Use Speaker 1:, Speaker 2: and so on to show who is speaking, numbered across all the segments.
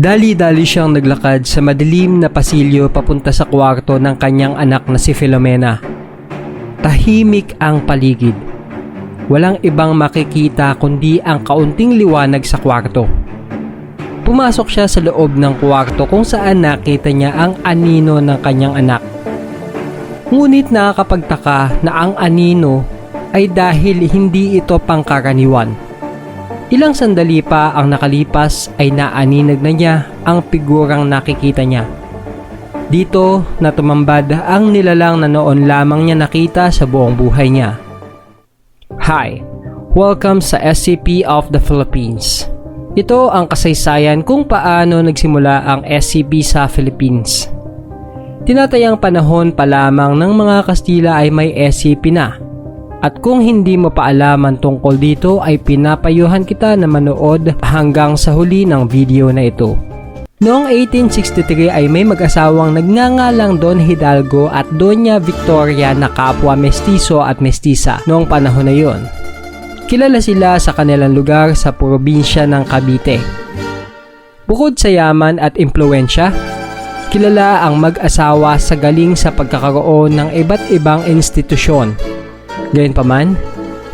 Speaker 1: Dali-dali siyang naglakad sa madilim na pasilyo papunta sa kwarto ng kanyang anak na si Filomena. Tahimik ang paligid. Walang ibang makikita kundi ang kaunting liwanag sa kwarto. Pumasok siya sa loob ng kwarto kung saan nakita niya ang anino ng kanyang anak. Ngunit nakakapagtaka na ang anino ay dahil hindi ito pangkaraniwan. Ilang sandali pa ang nakalipas ay naaninag na niya ang figurang nakikita niya. Dito na tumambad ang nilalang na noon lamang niya nakita sa buong buhay niya. Hi! Welcome sa SCP of the Philippines. Ito ang kasaysayan kung paano nagsimula ang SCP sa Philippines. Tinatayang panahon pa lamang ng mga Kastila ay may SCP na at kung hindi mo pa alaman tungkol dito ay pinapayuhan kita na manood hanggang sa huli ng video na ito. Noong 1863 ay may mag-asawang nagngangalang Don Hidalgo at Doña Victoria na kapwa mestizo at mestiza noong panahon na yon. Kilala sila sa kanilang lugar sa probinsya ng Cavite. Bukod sa yaman at impluensya, kilala ang mag-asawa sa galing sa pagkakaroon ng iba't ibang institusyon Gayunpaman,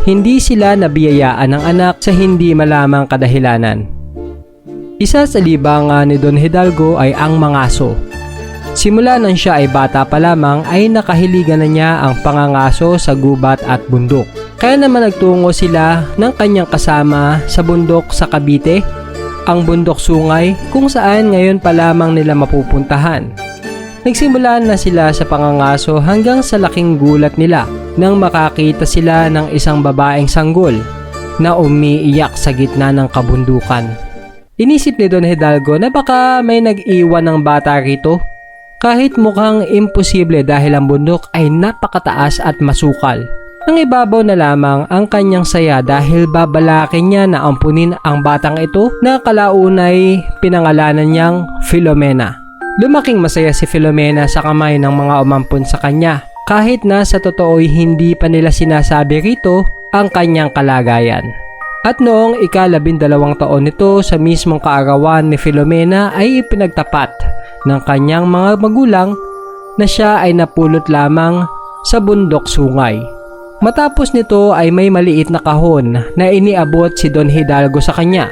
Speaker 1: hindi sila nabiyayaan ng anak sa hindi malamang kadahilanan. Isa sa libangan ni Don Hidalgo ay ang mangaso. Simula nang siya ay bata pa lamang ay nakahiligan na niya ang pangangaso sa gubat at bundok. Kaya naman nagtungo sila ng kanyang kasama sa bundok sa Cavite, ang bundok sungay kung saan ngayon pa lamang nila mapupuntahan. Nagsimula na sila sa pangangaso hanggang sa laking gulat nila nang makakita sila ng isang babaeng sanggol na umiiyak sa gitna ng kabundukan. Inisip ni Don Hidalgo na baka may nag-iwan ng bata rito kahit mukhang imposible dahil ang bundok ay napakataas at masukal. Ang ibabaw na lamang ang kanyang saya dahil babalakin niya na ampunin ang batang ito na kalaunay pinangalanan niyang Filomena. Lumaking masaya si Filomena sa kamay ng mga umampun sa kanya kahit na sa totoo'y hindi pa nila sinasabi rito ang kanyang kalagayan. At noong ikalabindalawang taon nito sa mismong kaarawan ni Filomena ay ipinagtapat ng kanyang mga magulang na siya ay napulot lamang sa bundok sungay. Matapos nito ay may maliit na kahon na iniabot si Don Hidalgo sa kanya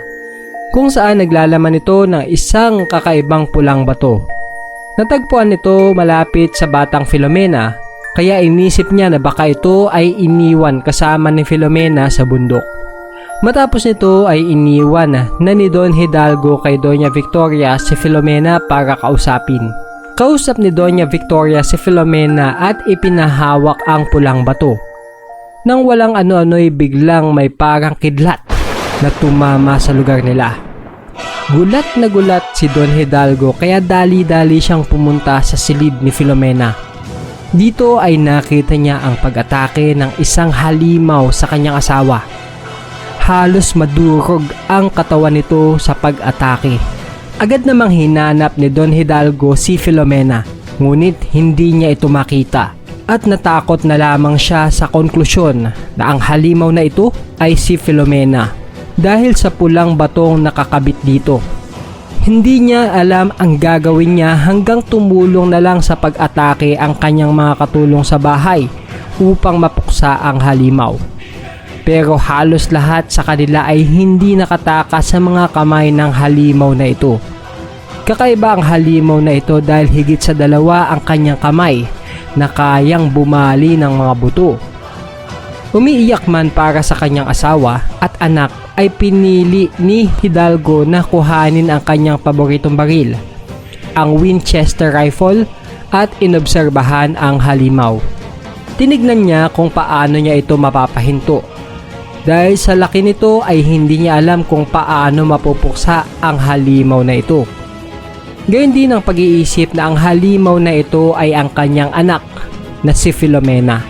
Speaker 1: kung saan naglalaman ito ng isang kakaibang pulang bato. Natagpuan nito malapit sa batang Filomena kaya inisip niya na baka ito ay iniwan kasama ni Filomena sa bundok. Matapos nito ay iniwan na ni Don Hidalgo kay Doña Victoria si Filomena para kausapin. Kausap ni Doña Victoria si Filomena at ipinahawak ang pulang bato. Nang walang ano-ano'y biglang may parang kidlat na tumama sa lugar nila. Gulat na gulat si Don Hidalgo kaya dali-dali siyang pumunta sa silid ni Filomena. Dito ay nakita niya ang pag-atake ng isang halimaw sa kanyang asawa. Halos madurog ang katawan nito sa pag-atake. Agad namang hinanap ni Don Hidalgo si Filomena, ngunit hindi niya ito makita. At natakot na lamang siya sa konklusyon na ang halimaw na ito ay si Filomena dahil sa pulang batong nakakabit dito. Hindi niya alam ang gagawin niya hanggang tumulong na lang sa pag-atake ang kanyang mga katulong sa bahay upang mapuksa ang halimaw. Pero halos lahat sa kanila ay hindi nakatakas sa mga kamay ng halimaw na ito. Kakaiba ang halimaw na ito dahil higit sa dalawa ang kanyang kamay na kayang bumali ng mga buto. Umiiyak man para sa kanyang asawa at anak ay pinili ni Hidalgo na kuhanin ang kanyang paboritong baril, ang Winchester rifle at inobserbahan ang halimaw. Tinignan niya kung paano niya ito mapapahinto. Dahil sa laki nito ay hindi niya alam kung paano mapupuksa ang halimaw na ito. Gayun din ang pag-iisip na ang halimaw na ito ay ang kanyang anak na si Filomena.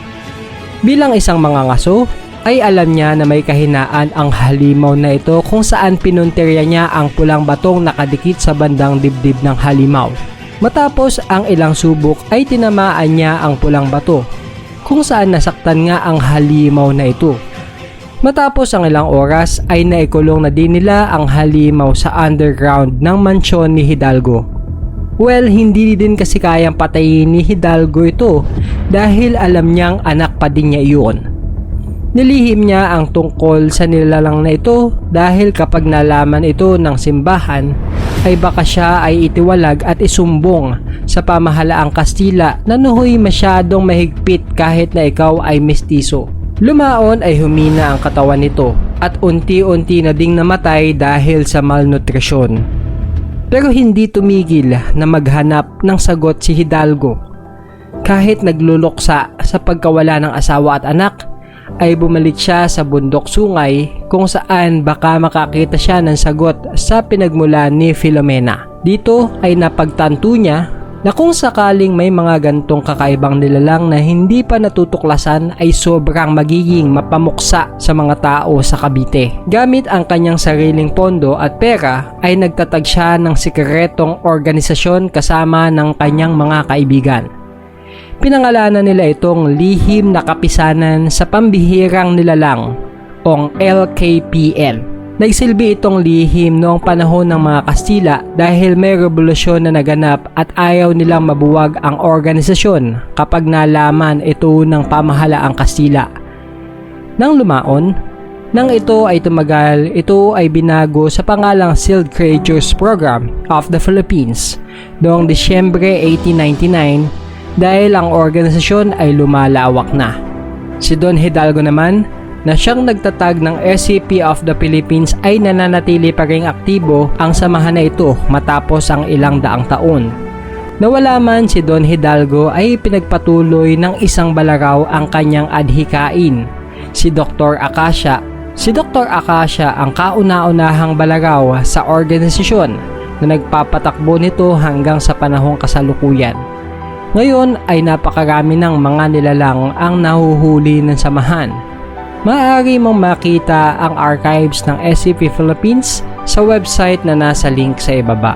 Speaker 1: Bilang isang mangangaso, ay alam niya na may kahinaan ang halimaw na ito kung saan pinunterya niya ang pulang batong nakadikit sa bandang dibdib ng halimaw. Matapos ang ilang subok ay tinamaan niya ang pulang bato kung saan nasaktan nga ang halimaw na ito. Matapos ang ilang oras ay naikulong na din nila ang halimaw sa underground ng mansyon ni Hidalgo. Well, hindi din kasi kayang patayin ni Hidalgo ito dahil alam niyang anak pa din niya iyon. Nilihim niya ang tungkol sa nilalang na ito dahil kapag nalaman ito ng simbahan ay baka siya ay itiwalag at isumbong sa pamahalaang Kastila na nuhoy masyadong mahigpit kahit na ikaw ay mestizo. Lumaon ay humina ang katawan nito at unti-unti na ding namatay dahil sa malnutrisyon. Pero hindi tumigil na maghanap ng sagot si Hidalgo. Kahit nagluluksa sa pagkawala ng asawa at anak, ay bumalik siya sa bundok sungay kung saan baka makakita siya ng sagot sa pinagmula ni Filomena. Dito ay napagtanto niya na kung sakaling may mga gantong kakaibang nilalang na hindi pa natutuklasan ay sobrang magiging mapamuksa sa mga tao sa Cavite. Gamit ang kanyang sariling pondo at pera ay nagtatag siya ng sikretong organisasyon kasama ng kanyang mga kaibigan. Pinangalanan nila itong lihim na kapisanan sa pambihirang nilalang o LKPN. Nagsilbi itong lihim noong panahon ng mga Kastila dahil may revolusyon na naganap at ayaw nilang mabuwag ang organisasyon kapag nalaman ito ng pamahalaang Kastila. Nang lumaon, nang ito ay tumagal, ito ay binago sa pangalang Sealed Creatures Program of the Philippines noong Disyembre 1899 dahil ang organisasyon ay lumalawak na. Si Don Hidalgo naman na siyang nagtatag ng SCP of the Philippines ay nananatili pa ring aktibo ang samahan na ito matapos ang ilang daang taon. Nawala man si Don Hidalgo ay pinagpatuloy ng isang balaraw ang kanyang adhikain, si Dr. Akasha. Si Dr. Akasha ang kauna-unahang balaraw sa organisasyon na nagpapatakbo nito hanggang sa panahong kasalukuyan. Ngayon ay napakarami ng mga nilalang ang nahuhuli ng samahan maaari mong makita ang archives ng SCP Philippines sa website na nasa link sa ibaba.